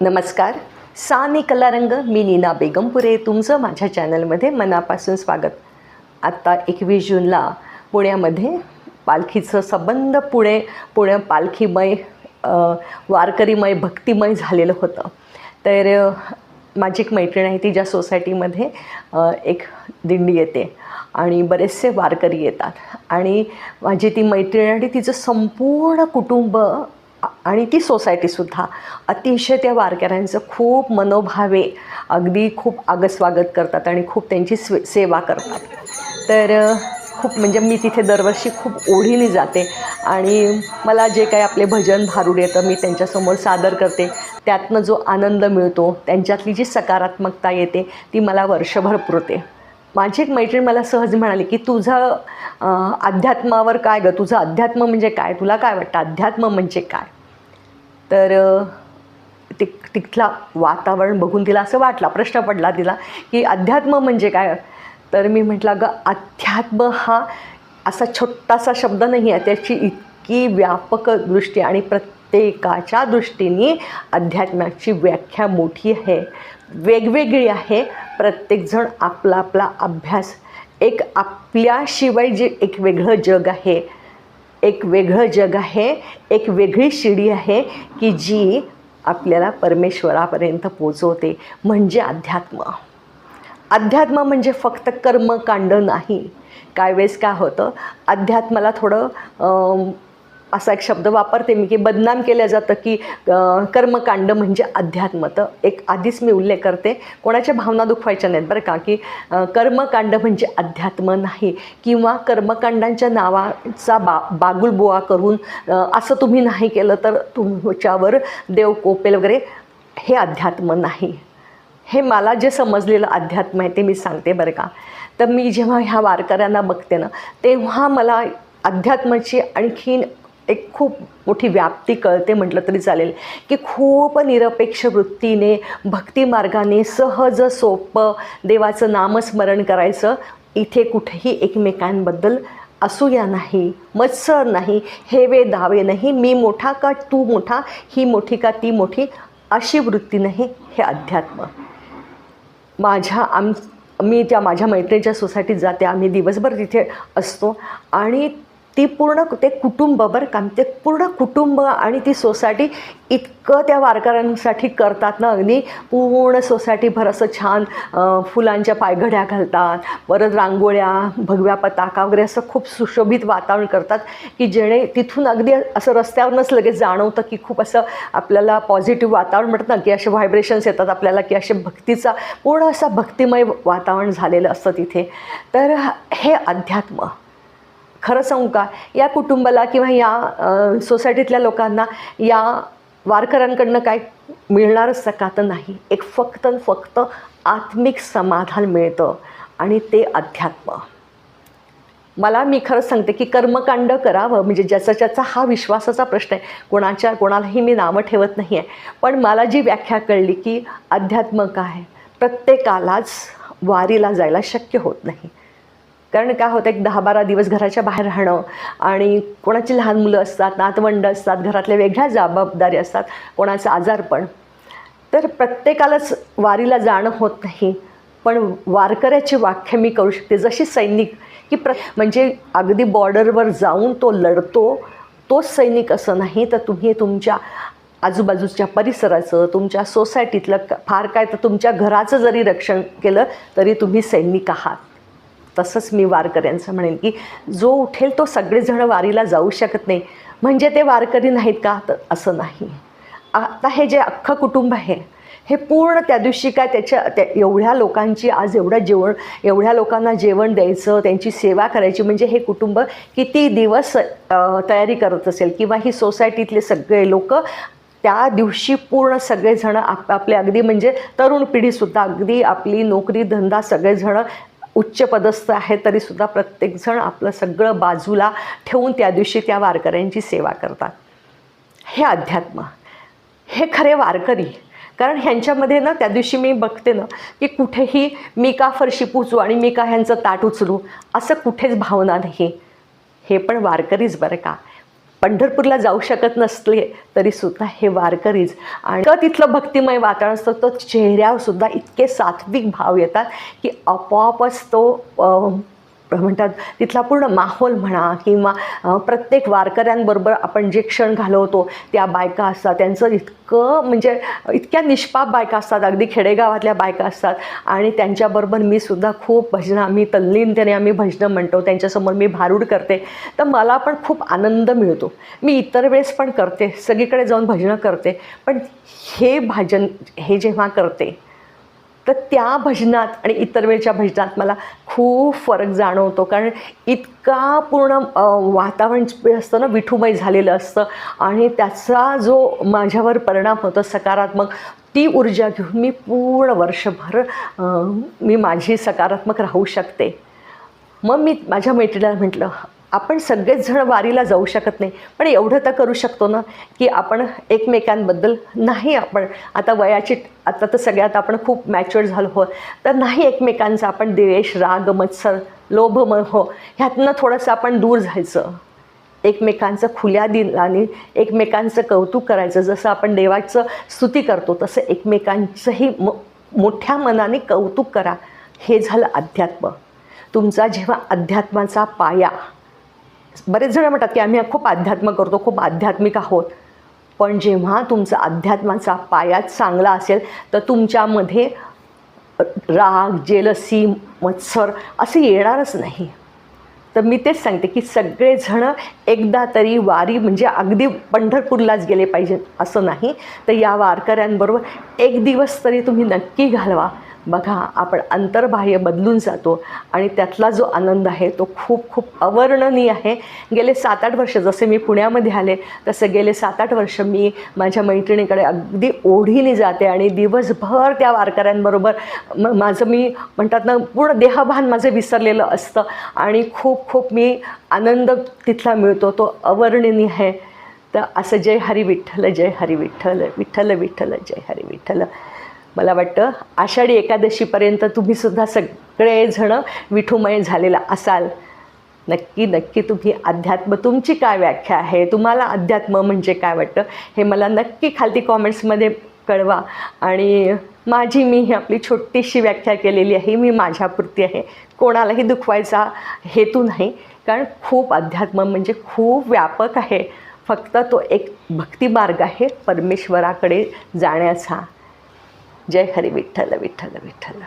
नमस्कार. सानी कलारंग मी नीना बेगमपुरे तुमचं माझ्या चॅनलमध्ये मनापासून स्वागत. आत्ता एकवीस जूनला पुण्यामध्ये पालखीचं संबंध पुणे पुणे पालखीमय वारकरीमय भक्तिमय झालेलं होतं. तर माझी एक मैत्रीण आहे ती ज्या सोसायटीमध्ये एक दिंडी येते आणि बरेचसे वारकरी येतात. आणि माझी ती मैत्रीण आणि तिचं संपूर्ण कुटुंब आणि ती सोसायटीसुद्धा अतिशय त्या वारकऱ्यांचं खूप मनोभावे अगदी खूप आगस्वागत करतात आणि खूप त्यांची स्वे सेवा करतात. तर खूप म्हणजे मी तिथे दरवर्षी खूप ओढीने जाते आणि मला जे काही आपले भजन भारूड येतं मी त्यांच्यासमोर सादर करते. त्यातनं जो आनंद मिळतो त्यांच्यातली जी सकारात्मकता येते ती मला वर्षभर पुरते. माझी एक मैत्रीण मला सहज म्हणाली की तुझं अध्यात्मावर काय गं? तुझं अध्यात्म म्हणजे काय? तुला काय वाटतं? अध्यात्म म्हणजे काय? तर तिक ति तिथला वातावरण बघून तिला असं वाटला प्रश्न पडला तिला की अध्यात्म म्हणजे काय? तर मी म्हटलं ग अध्यात्म हा असा छोटासा शब्द नाही आहे. त्याची इतकी व्यापक दृष्टी आणि प्रत्येकाच्या दृष्टीने अध्यात्माची व्याख्या मोठी आहे. वेगवेगळी आहे. प्रत्येकजण आपला आपला अभ्यास एक आपल्याशिवाय जे एक वेगळं जग आहे. एक वेगळं जग आहे एक वेगळी शिडी आहे की जी आपल्याला परमेश्वरापर्यंत पोचवते. म्हणजे अध्यात्म. अध्यात्म म्हणजे फक्त कर्मकांड नाही. काय वेळेस काय होतं अध्यात्माला थोडं असा एक शब्द वापरते मी की बदनाम केलं जातं की कर्मकांड म्हणजे अध्यात्म. तर एक आधीच मी उल्लेख करते. कोणाच्या भावना दुखवायच्या नाहीत बरं का की कर्मकांड म्हणजे अध्यात्म नाही. किंवा कर्मकांडांच्या नावाचा बा बागुलबोवा करून असं तुम्ही नाही केलं तर तुमच्यावर देव कोपेल वगैरे हे अध्यात्म नाही. हे मला जे समजलेलं अध्यात्म आहे ते मी सांगते बरं का. तर मी जेव्हा ह्या वारकऱ्यांना बघते ना तेव्हा मला अध्यात्माची आणखीन एक खूप मोठी व्याप्ती कळते म्हटलं तरी चालेल की खूप निरपेक्ष वृत्तीने भक्तिमार्गाने सहज सोपं देवाचं नामस्मरण करायचं. इथे कुठेही एकमेकांबद्दल असूया नाही मत्सर नाही हेवे दावे नाही मी मोठा का तू मोठा ही मोठी का ती मोठी अशी वृत्ती नाही हे अध्यात्म. माझ्या आम मी त्या माझ्या मैत्रिणीच्या सोसायटीत जाते आम्ही दिवसभर तिथे असतो आणि ती पूर्ण ते कुटुंब बरं का ते पूर्ण कुटुंब आणि ती सोसायटी इतकं त्या वारकऱ्यांसाठी करतात ना अगदी. पूर्ण सोसायटीभर असं छान फुलांच्या पायघड्या घालतात परत रांगोळ्या भगव्या पताका वगैरे असं खूप सुशोभित वातावरण करतात की जेणे तिथून अगदी असं रस्त्यावरूनच लगेच जाणवतं की खूप असं आपल्याला पॉझिटिव्ह वातावरण म्हणतात ना की असे व्हायब्रेशन्स येतात आपल्याला की असे भक्तीचा पूर्ण असा भक्तिमय वातावरण झालेलं असतं तिथे. तर हे अध्यात्म. खरं सांगू का? या कुटुंबाला किंवा या सोसायटीतल्या लोकांना या वारकऱ्यांकडनं काय मिळणारच का तर नाही. एक फक्त फक्त आत्मिक समाधान मिळतं आणि ते अध्यात्म. मला मी खरंच सांगते की कर्मकांड करावं म्हणजे ज्याचा ज्याचा हा विश्वासाचा प्रश्न आहे कोणाच्या कोणालाही मी नावं ठेवत नाही आहे पण मला जी व्याख्या कळली की अध्यात्म काय? प्रत्येकालाच वारीला जायला शक्य होत नाही. कारण काय होतं एक दहा बारा दिवस घराच्या बाहेर राहणं आणि कोणाची लहान मुलं असतात नातवंड असतात घरातल्या वेगळ्या जबाबदारी असतात कोणाचं आजारपण. तर प्रत्येकालाच वारीला जाणं होत नाही पण वारकऱ्याची व्याख्या मी करू शकते. जशी सैनिक की प्र म्हणजे अगदी बॉर्डरवर जाऊन तो लढतो तोच सैनिक असं नाही. तर तुम्ही तुमच्या आजूबाजूच्या परिसराचं तुमच्या सोसायटीतलं फार काय तर तुमच्या घराचं जरी रक्षण केलं तरी तुम्ही सैनिक आहात. तसंच मी वारकऱ्यांचं म्हणेन की जो उठेल तो सगळेजण वारीला जाऊ शकत नाही. म्हणजे ते वारकरी नाहीत का? तर असं नाही. आता हे जे अख्खं कुटुंब आहे हे पूर्ण त्या दिवशी काय त्याच्या त्या एवढ्या लोकांची आज एवढं जेवण एवढ्या लोकांना जेवण द्यायचं त्यांची सेवा करायची म्हणजे हे कुटुंब किती दिवस तयारी करत असेल? किंवा ही सोसायटीतले सगळे लोक त्या दिवशी पूर्ण आप आपले अगदी म्हणजे तरुण पिढीसुद्धा अगदी आपली नोकरी धंदा सगळेजणं उच्चपदस्थ आहे तरीसुद्धा प्रत्येकजण आपलं सगळं बाजूला ठेवून त्या दिवशी त्या वारकऱ्यांची सेवा करतात. हे अध्यात्म हे खरे वारकरी. कारण ह्यांच्यामध्ये ना त्या दिवशी मी बघते ना की कुठेही मी का फरशी पुचू आणि मी का ह्यांचं ताट उचलू असं कुठेच भावना नाही. हे पण वारकरीच बरं का? पंढरपूरला जाऊ शकत नसले तरीसुद्धा हे वारकरीच आणि तिथलं भक्तिमय वातावरण असतं तो चेहऱ्यावर सुद्धा इतके सात्विक भाव येतात की आपोआपच तो म्हणतात तिथला पूर्ण माहोल म्हणा किंवा प्रत्येक वारकऱ्यांबरोबर आपण जे क्षण घालवतो त्या बायका असतात. त्यांचं इतकं म्हणजे इतक्या निष्पाप बायका असतात. अगदी खेडेगावातल्या बायका असतात. आणि त्यांच्याबरोबर मी सुद्धा खूप भजनं आम्ही तल्लीनतेने आम्ही भजनं म्हणतो. त्यांच्यासमोर मी भारूड करते. तर मला पण खूप आनंद मिळतो. मी इतर वेळेस पण करते. सगळीकडे जाऊन भजनं करते. पण हे भजन हे जेव्हा करते तर त्या भजनात आणि इतर वेळच्या भजनात मला खूप फरक जाणवतो. कारण इतका पूर्ण वातावरण जे असतं ना विठुमय झालेलं असतं. आणि त्याचा जो माझ्यावर परिणाम होतो सकारात्मक ती ऊर्जा घेऊन मी पूर्ण वर्षभर मी माझी सकारात्मक राहू शकते. मग मी माझ्या मैत्रिणीला म्हटलं आपण सगळेच जण वारीला जाऊ शकत नाही. पण एवढं तर करू शकतो ना की आपण एकमेकांबद्दल नाही आपण आता वयाची आता तर सगळ्यात आपण खूप मॅच्युअर झालो हो तर नाही एकमेकांचा आपण द्वेष राग मत्सर लोभ हो ह्यातनं थोडंसं आपण दूर जायचं. एकमेकांचं खुल्या दिलाने एकमेकांचं कौतुक करायचं. जसं आपण देवाचं स्तुती करतो तसं एकमेकांचंही म मोठ्या मनाने कौतुक करा. हे झालं अध्यात्म. तुमचा जेव्हा अध्यात्माचा पाया बरेच जण म्हणतात की आम्ही खूप अध्यात्म करतो खूप आध्यात्मिक आहोत. पण जेव्हा तुमचा अध्यात्माचा पायाच चांगला असेल तर तुमच्यामध्ये राग जेलसी मत्सर असं येणारच नाही. तर मी तेच सांगते की सगळेजणं एकदा तरी वारी म्हणजे अगदी पंढरपूरलाच गेले पाहिजे असं नाही. तर या वारकऱ्यांबरोबर एक दिवस तरी तुम्ही नक्की घालवा. बघा आपण अंतर्बाह्य बदलून जातो आणि त्यातला जो आनंद आहे तो खूप खूप अवर्णनीय आहे. गेले सात आठ वर्ष जसे मी पुण्यामध्ये आले तसे गेले सात आठ वर्ष मी माझ्या मैत्रिणीकडे अगदी ओढीने जाते आणि दिवसभर त्या वारकऱ्यांबरोबर म माझं मी म्हणतात ना पूर्ण देहभान माझं विसरलेलं असतं आणि खूप खूप मी आनंद तिथला मिळतो. तो अवर्णनीय आहे. तर असं जय हरी विठ्ठल जय हरी विठ्ठल विठ्ठल विठ्ठल जय हरी विठ्ठल. मला वाटतं आषाढी एकादशीपर्यंत तुम्हीसुद्धा सगळेजणं विठुमय झालेला असाल. नक्की नक्की तुम्ही अध्यात्म तुमची काय व्याख्या आहे? तुम्हाला अध्यात्म म्हणजे काय वाटतं? हे मला नक्की खालती कॉमेंट्समध्ये कळवा. आणि माझी मी ही आपली छोटीशी व्याख्या केलेली आहे मी माझ्यापुरती आहे. कोणालाही दुखवायचा हेतू नाही. कारण खूप अध्यात्म म्हणजे खूप व्यापक आहे. फक्त तो एक भक्तिमार्ग आहे परमेश्वराकडे जाण्याचा. जय हरी विठ्ठल विठ्ठल विठ्ठल।